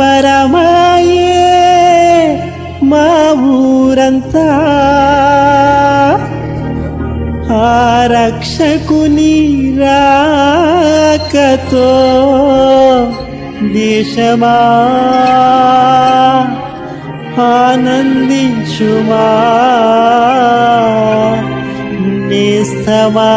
సంబరమాయే మా ఊరంతా. ఆ రక్షకుని రాకతో దేశమా ఆనందించుమా? నిస్తమా?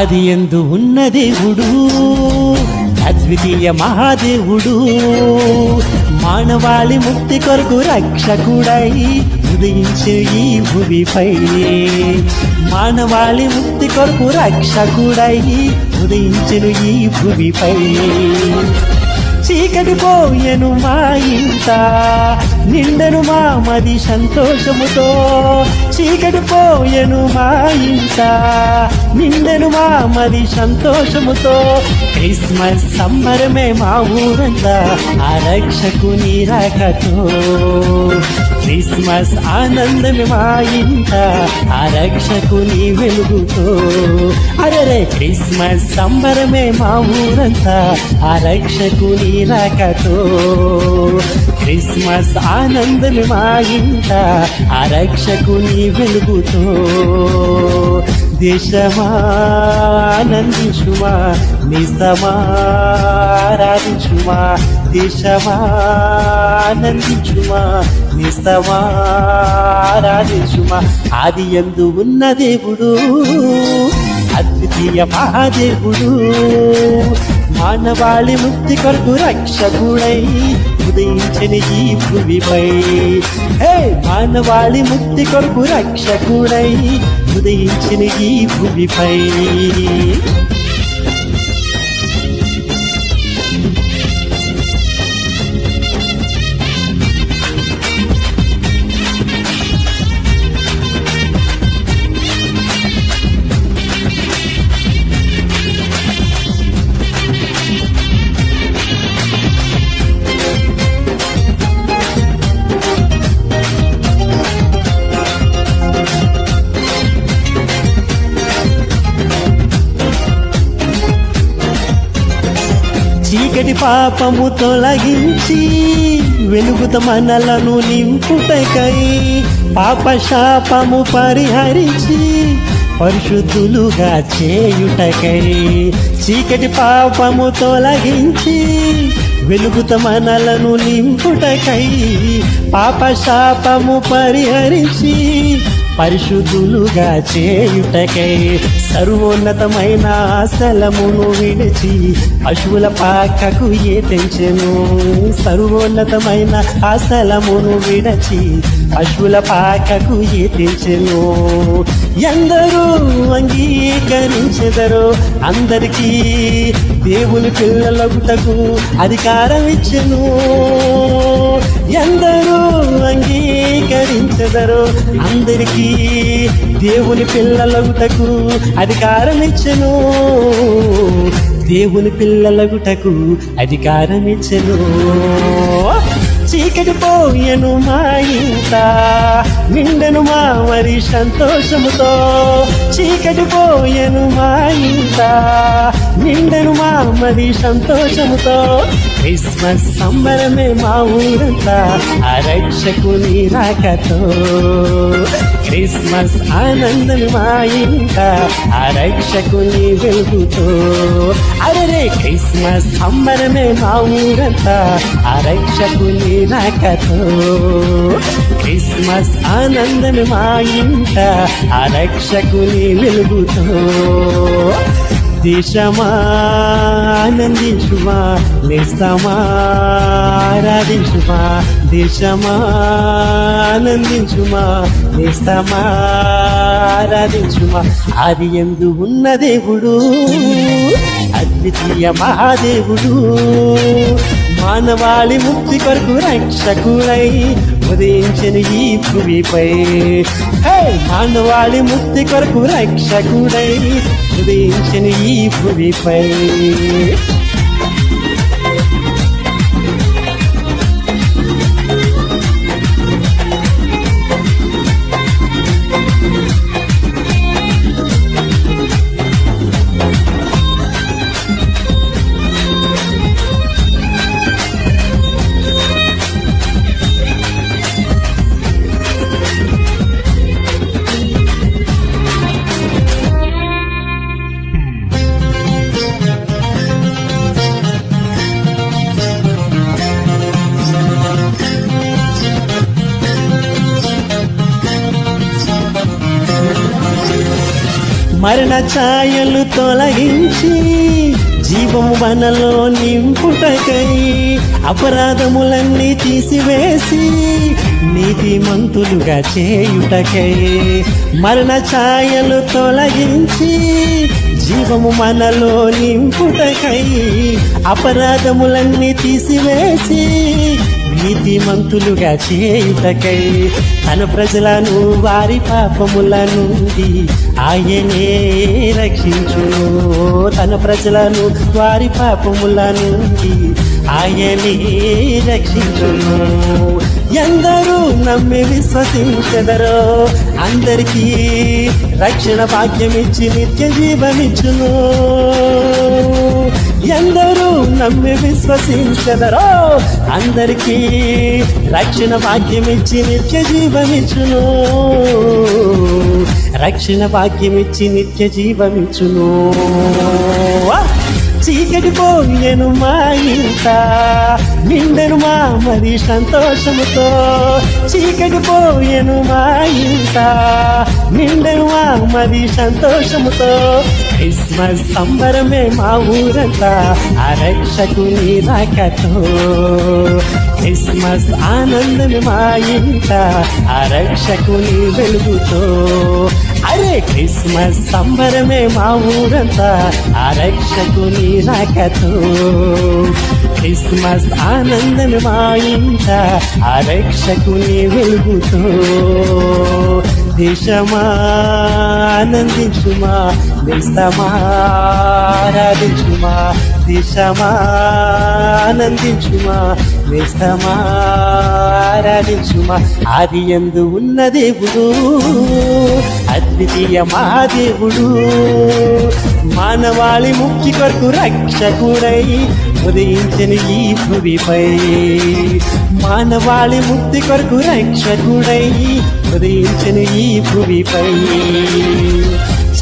ఆది ఎందు ఉన్న దేవుడు అద్వితీయ మహాదేవుడు. మానవాళి ముక్తి కొరకు రక్షకుడై ఉదయించే ఈ భూమిపై. మానవాళి ముక్తి కొరకు రక్షకుడై ఉదయించను ఈ భూమిపై. చీకటి పోయెను మా ఇంత నిండను మా మది సంతోషముతో చీకటి పోయెను మా ఇంట. నిండను మా మది సంతోషముతో క్రిస్మస్ సంబరమే మా ఊరంతా ఆ రక్షకుని రాకతో క్రిస్మస్ ఆనందమే మా ఇంట ఆ రక్షకుని వెలుగుతో. అరే క్రిస్మస్ సంబరమే మా ఊరంతా ఆ రక్షకుని రాకతో. క్రిస్మస్ ఆనందమే మా ఇంట ఆ రక్షకుని వెలుగుతో. దేశమానందించుమా నిస్తమారాధించుమా దేశమానందించుమా నిస్తమారాధించుమా ఆది ఎందు ఉన్న దేవుడు అద్వితీయ మహాదేవుడు. మానవాళి ముక్తి కొరకు రక్షకుడై ఉదయించిన ఈ భూమిపై హే మానవాళి ముక్తి కొరకు రక్షకుడై ఉదయించిన ఈ భూమిపై చీకటి పాపము తొలగించి వెలుగుత మనలను నింపుటకై పాప శాపము పరిహరించి పరిశుద్ధులుగా చేయుటకై చీకటి పాపము తొలగించి వెలుగుత మనలను నింపుటకై పాప శాపము పరిహరించి పరిశుద్ధులుగా చేయుటకై సర్వోన్నతమైన స్థలమును విడిచి పశువుల పాకకు ఏ తెంచెను? సర్వోన్నతమైన ఆ స్థలమును విడచి పశువుల పాకకు ఏ తెంచెను? ఎందరూ అంగీకరించెదరో అందరికీ దేవుని పిల్లలగుటకు అధికారం ఇచ్చెను ఎందరూ అంగీకరించదరు అందరికీ దేవుని పిల్లలగుటకు అధికారం ఇచ్చెను దేవుని పిల్లలగుటకు అధికారం ఇచ్చెను చీకటి పోయెను మా ఇంట నిండెను మా మరి సంతోషముతో. చీకటి పోయెను మా ఇంట నిండెను మా మరి సంతోషముతో. క్రిస్మస్ సంబరమే మా ఊరంతా అరక్షకుని రాకతో. క్రిస్మస్ ఆనందం మా ఇంట అరక్షకుని వెలుగుతో. అరే క్రిస్మస్ సంబరమే మా ఊరంతా అరక్షకుని రాకతో. క్రిస్మస్ ఆనందం మా ఇంట అరక్షకుని వెలుగుతో. దేశమా ఆనందించుమా లేస్తామా ఆరాధించుమా దేశమా ఆనందించుమా లేస్తామా ఆరాధించుమా. అది ఎందు ఉన్న దేవుడు అద్వితీయ మహాదేవుడు. మానవాళి ముక్తి కొరకు రక్షకుడై ఉదయించిన ఈ భూమిపై. మానవాళి ముక్తి కొరకు రక్షకుడై ఉదయించిన ఈ భూమిపై మరణ ఛాయలు తొలగించి జీవము వనలో నింపుటకై అపరాధములన్నీ తీసివేసి నీతిమంతులుగా చేయుటకై మరణ ఛాయలు తొలగించి జీవము మనలో నింపుటకై అపరాధములన్నీ తీసివేసి నీతిమంతులుగా చేయుటకై తన ప్రజలను వారి పాపముల నుండి ఆయనే రక్షించును. తన ప్రజలను వారి పాపముల నుండి ఆయనే రక్షించును. ఎందరూ నమ్మి విశ్వసించెదరో అందరికీ రక్షణ భాగ్యమిచ్చి నిత్య జీవనిచ్చును. ఎందరూ నమ్మి విశ్వసించదరో అందరికీ రక్షణ భాగ్యం ఇచ్చి నిత్య జీవమిచ్చును. రక్షణ భాగ్యమిచ్చి నిత్య జీవమిచ్చును. చీకటి పోయెను మా ఇంత నిండెను మా మరి సంతోషముతో. చీకటి పోయెను మా ఇంత నిండెను మా మరి సంతోషముతో. క్రిస్మస్ సంబరమే మా ఊరంతా ఆ రక్షకుని రాకతో క్రిస్మస్ ఆనందమే మా ఇంత ఆ రక్షకుని వెలుగుతో. అరే క్రిస్మస్ సంబరమే మా ఊరంతా ఆ రక్షకుని రాకతో క్రిస్మస్ ఆనందమే మా ఇంట ఆ రక్షకుని వెలుగుతో. దేశమా ఆనందించుమా దేశమా ఆరాధించుమా దేశమా ఆనందించుమా దేశమా ఆరాధించుమా. ఆది ఎందు ఉన్న దేవుడు అద్వితీయ మహాదేవుడు. మానవాళి ముక్తి కొరకు రక్షకుడై ఉదయించిన ఈ భువిపై. మానవాళి ముక్తి కొరకు రక్షకుడై ఉదయించిన ఈ భువిపై.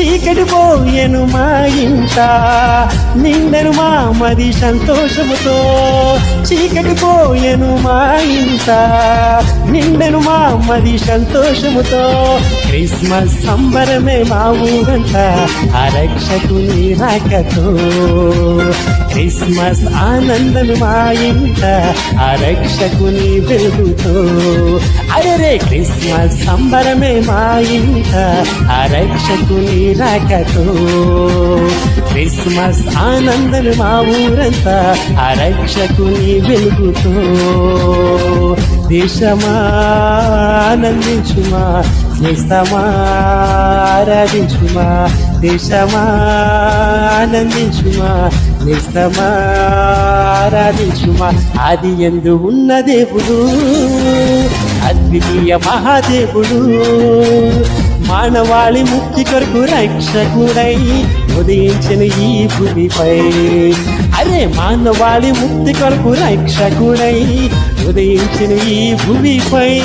చీకటి పోయెను మా ఇంట. నిండెను మా మది సంతోషముతో చీకటి పోయెను మా ఇంట. నిండెను మా మది సంతోషముతో క్రిస్మస్ సంబరమే మా ఊరంతా. ఆ రక్షకుని రాకతో. క్రిస్మస్ ఆనందం మా ఇంట ఆ వెలుగుతో అరే క్రిస్మస్ సంబరమే మా ఇంట ఆ రాకతో క్రిస్మస్ ఆనందం మా ఊరంతా ఆ వెలుగుతో దేశమా ఆనందించుమా నేస్తమా ఆరాధించుమా? దేశమా? ఆనందించుమా? నేస్తమా ఆరాధించుమా? ఆది ఎందు ఉన్న దేవుడు అద్వితీయ మహాదేవుడు. మానవాళి ముక్తి కొరకు రక్షకుడై ఉదయించిన ఈ భూమిపై. అరే మానవాళి ముక్తి కొరకు రక్షకుడై ఉదయించిన ఈ భూమిపై.